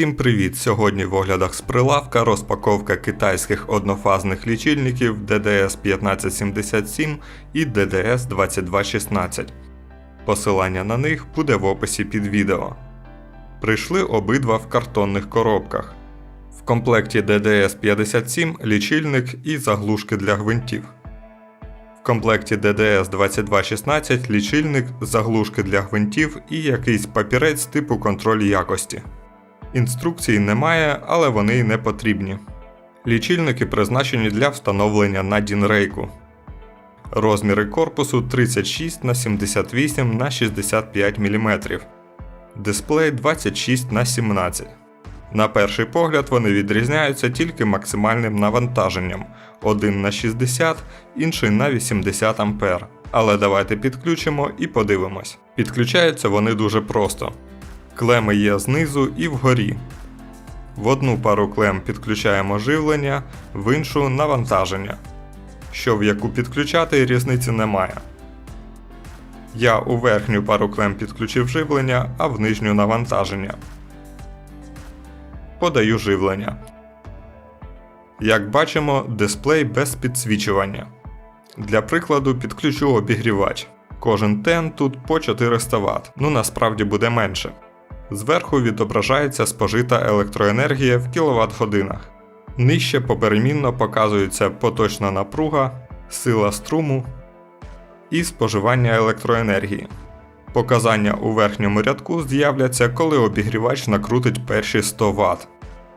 Всім привіт! Сьогодні в оглядах з прилавка розпаковка китайських однофазних лічильників DDS 1577 і DDS 2216. Посилання на них буде в описі під відео. Прийшли обидва в картонних коробках. В комплекті DDS 57 лічильник і заглушки для гвинтів. В комплекті DDS 2216 лічильник, заглушки для гвинтів і якийсь папірець типу контроль якості. Інструкцій немає, але вони й не потрібні. Лічильники призначені для встановлення на дінрейку. Розміри корпусу 36 на 78 на 65 мм. Дисплей 26 на 17 На перший погляд вони відрізняються тільки максимальним навантаженням 1 на 60, інший на 80 А. Але давайте підключимо і подивимось. Підключаються вони дуже просто. Клеми є знизу і вгорі. В одну пару клем підключаємо живлення, в іншу навантаження. Що в яку підключати, різниці немає. Я у верхню пару клем підключив живлення, а в нижню навантаження. Подаю живлення. Як бачимо, дисплей без підсвічування. Для прикладу підключу обігрівач. Кожен тен тут по 400 Вт, ну насправді буде менше. Зверху відображається спожита електроенергія в кіловат годинах. Нижче поперемінно показується поточна напруга, сила струму і споживання електроенергії. Показання у верхньому рядку з'являться, коли обігрівач накрутить перші 100 Вт.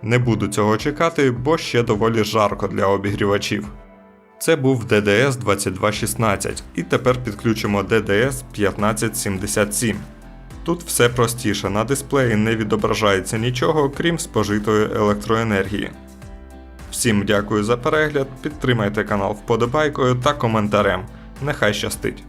Не буду цього чекати, бо ще доволі жарко для обігрівачів. Це був DDS 2216 і тепер підключимо DDS 1577. Тут все простіше, на дисплеї не відображається нічого, крім спожитої електроенергії. Всім дякую за перегляд, підтримайте канал вподобайкою та коментарем. Нехай щастить!